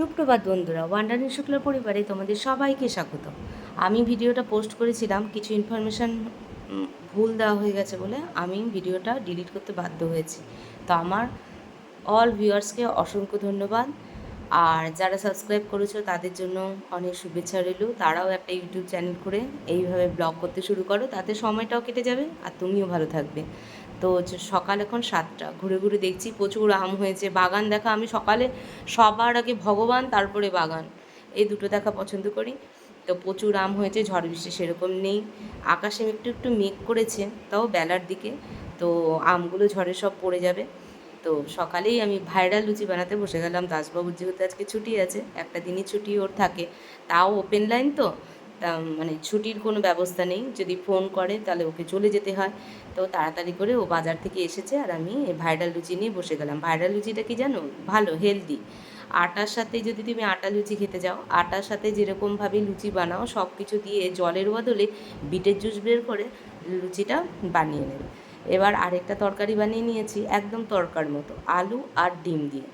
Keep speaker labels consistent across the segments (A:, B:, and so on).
A: সুপ্রভাত বন্ধুরা ওয়ান্ডারিং শুক্লার পরিবারে তোমাদের সবাইকে স্বাগত। আমি ভিডিওটা পোস্ট করেছিলাম, কিছু ইনফরমেশান ভুল দেওয়া হয়ে গেছে বলে আমি ভিডিওটা ডিলিট করতে বাধ্য হয়েছি। তো আমার অল ভিউয়ার্সকে অসংখ্য ধন্যবাদ। আর যারা সাবস্ক্রাইব করেছ, তাদের জন্য অনেক শুভেচ্ছা রইল। তারাও একটা ইউটিউব চ্যানেল করে এইভাবে ব্লগ করতে শুরু করো, তাতে সময়টাও কেটে যাবে আর তুমিও ভালো থাকবে। তো সকাল এখন সাতটা। ঘুরে ঘুরে দেখছি প্রচুর আম হয়েছে। বাগান দেখা, আমি সকালে সবার আগে ভগবান, তারপরে বাগান। এই দুটো দেখা পছন্দ করি। তো প্রচুর আম হয়েছে, ঝড় বৃষ্টি সেরকম নেই। আকাশে একটু একটু মেঘ করেছে, তাও বেলার দিকে। তো আমগুলো ঝড়ে সব পড়ে যাবে। তো সকালেই আমি ভাইরাল লুচি বানাতে বসে গেলাম। দাসবাবুর যেহেতু আজকে ছুটি আছে, একটা দিনই ছুটি ওর থাকে। তাও ওপেন লাইন তো। তা মানে ছুটির কোনো ব্যবস্থা নেই। যদি ফোন করে, তাহলে ওকে চলে যেতে হয়। তো তাড়াতাড়ি করে ও বাজার থেকে এসেছে আর আমি ভাইরাল লুচি নিয়ে বসে গেলাম। ভাইরাল লুচিটা কি জানো? ভালো হেলদি আটার সাথে যদি তুমি আটা লুচি খেতে যাও, আটার সাথে যেরকমভাবে লুচি বানাও সব কিছু দিয়ে জলের বদলে বিটের জুস বের করে লুচিটা বানিয়ে নেবে। এবার আরেকটা তরকারি বানিয়ে নিয়েছি, একদম তরকার মতো, আলু আর ডিম দিয়ে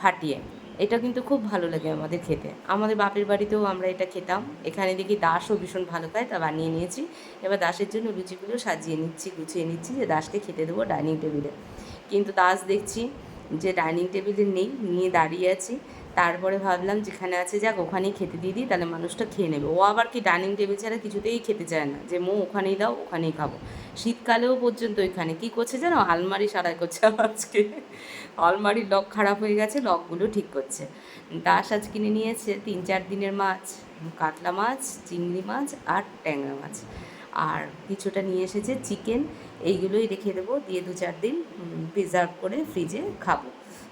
A: ফাটিয়ে। এটা কিন্তু খুব ভালো লাগে আমাদের খেতে। আমাদের বাপের বাড়িতেও আমরা এটা খেতাম। এখানে দেখি দাসও ভীষণ ভালো খায়, তা বানিয়ে নিয়েছি। এবার দাসের জন্য লুচিগুলো সাজিয়ে নিচ্ছি, গুছিয়ে নিচ্ছি, যে দাসকে খেতে দেবো ডাইনিং টেবিলে কিন্তু দাস দেখছি যে ডাইনিং টেবিলে নেই, নিয়ে দাঁড়িয়ে আছি। তারপরে ভাবলাম যেখানে আছে যাক, ওখানেই খেতে দিয়ে দিই, তাহলে মানুষটা খেয়ে নেবে। ও আবার কি ডাইনিং টেবিল ছাড়া কিছুতেই খেতে চায় না। যে মো, ওখানেই দাও, ওখানেই খাব। শীতকালেও পর্যন্ত ওইখানে। কী করছে জানো? আলমারি সারাই করছে আজকে। আলমারির লক খারাপ হয়ে গেছে লকগুলো ঠিক করছে। দাস আজ কিনে নিয়েছে তিন চার দিনের মাছ। কাতলা মাছ, চিংড়ি মাছ আর ট্যাংরা মাছ। আর কিছুটা নিয়ে এসেছে চিকেন এইগুলোই রেখে দেবো। দিয়ে দু চার দিন প্রিজার্ভ করে ফ্রিজে খাব।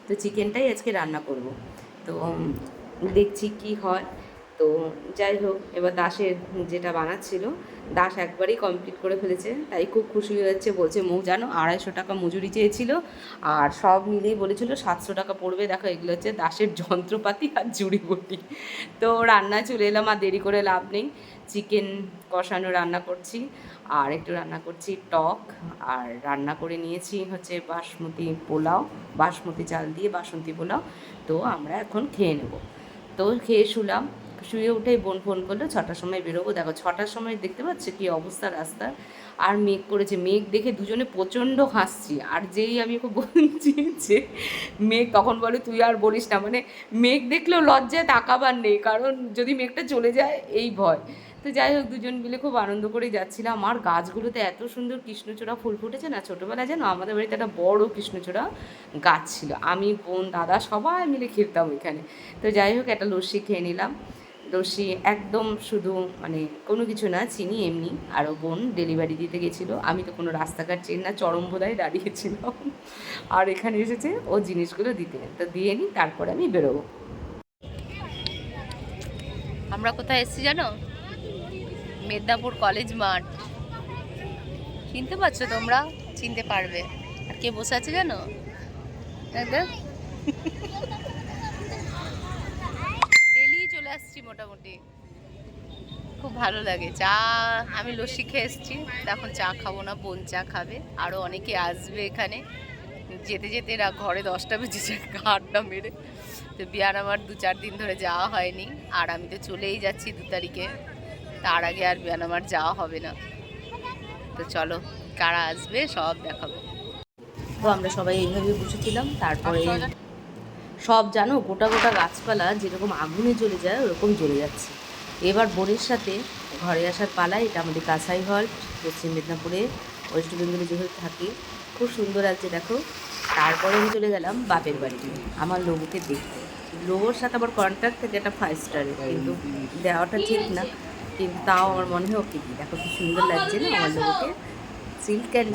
A: তো চিকেনটাই আজকে রান্না করব। তো দেখছি কি হয়। তো যাই হোক, এবার দাসের যেটা বানাচ্ছিল, দাস একবারেই কমপ্লিট করে ফেলেছে। তাই খুব খুশি হয়ে যাচ্ছে, বলছে, মৌ, জানো, আড়াইশো টাকা মজুরি চেয়েছিল, আর সব মিলেই বলেছিল, সাতশো টাকা পড়বে। দেখো, এগুলো হচ্ছে দাসের যন্ত্রপাতি আর জুড়ি বুটি। তো রান্না চলে এলাম, আর দেরি করে লাভ নেই। চিকেন কষানো রান্না করছি। আর একটু রান্না করছি টক, আর রান্না করে নিয়েছি হচ্ছে বাসমতি পোলাও, বাসমতি চাল দিয়ে বাসন্তী পোলাও। তো আমরা এখন খেয়ে নেব। তো খেয়ে শুলাম, শুয়ে উঠেই বোন ফোন করল, ছটার সময় বেরোবো। দেখো ছটার সময় দেখতে পাচ্ছ কি অবস্থা রাস্তার? আর মেঘ করেছে, মেঘ দেখে দুজনে প্রচণ্ড হাসছি। আর যেই আমি ওকে বলছি যে, মেঘ, তখন বলে তুই আর বলিস না। মানে মেঘ দেখলেও লজ্জায় তাকাবার নেই, কারণ যদি মেঘটা চলে যায়, এই ভয়। তো যাই হোক, দুজন মিলে খুব আনন্দ করে যাচ্ছিলাম। আর গাছগুলোতে এত সুন্দর কৃষ্ণচূড়া ফুল ফুটেছে না, ছোটোবেলায় যেন আমাদের বাড়িতে একটা বড় কৃষ্ণচূড়া গাছ ছিল। আমি, বোন, দাদা সবাই মিলে খেলতাম ওইখানে। তো যাই হোক, একটা লস্যি খেয়ে নিলাম। লস্যি একদম শুধু মানে কোনো কিছু না, চিনি এমনি। আরও বোন ডেলিভারি দিতে গেছিল। আমি তো কোনো রাস্তাঘাট চিনি না চরম চরমবোধায় দাঁড়িয়েছিলাম। আর এখানে এসেছে ও জিনিসগুলো দিতে। তো দিয়ে নিই তারপরে আমি বেরোবো।
B: আমরা কোথায় এসেছি জানো? মেদিনীপুর কলেজ মাঠ। চিনতে পারছ তোমরা? চিনতে পারবে। আর কে বসে আছে জানো? ডেলি চলে আসছি মোটামুটি। খুব ভালো লাগে। চা, আমি লস্যি খেয়ে এসেছি। এখন চা খাব না, বোন চা খাবে। আরও অনেকে আসবে এখানে। যেতে যেতে এরা ঘরে দশটা বেজেছে আড্ডা মেরে। তো বিয়ার আমার দু চার দিন ধরে যাওয়া হয়নি। আর আমি তো চলেই যাচ্ছি দু তারিখে। তার আগে আর বিয়ান আমার যাওয়া হবে না। তো চলো, কারা আসবে সব দেখাবো।
A: তো আমরা সবাই এইভাবে বসেছিলাম তারপরে সব জানো, গোটা গোটা গাছপালা যেরকম আগুনে জ্বলে যায়, ওরকম জ্বলে যাচ্ছে। এবার বোনের সাথে ঘরে আসার পালা, এটা আমাদের কাছাই হল, পশ্চিম মেদিনীপুরে, ওয়েস্ট বেঙ্গলে যেভাবে থাকি, খুব সুন্দর লাগছে, দেখো। তারপরে আমি চলে গেলাম বাপের বাড়িতে আমার লোগোকে দেখতে। লোগোর সাথে আমার কন্ট্যাক্ট থেকে একটা ফাইভ স্টারে কিন্তু দেওয়াটা ঠিক না। কিন্তু তাও আমার মনে হয় ওকে কি দেখো কি সুন্দর লাগছে না আমার লোককে সিল্ক অ্যান্ড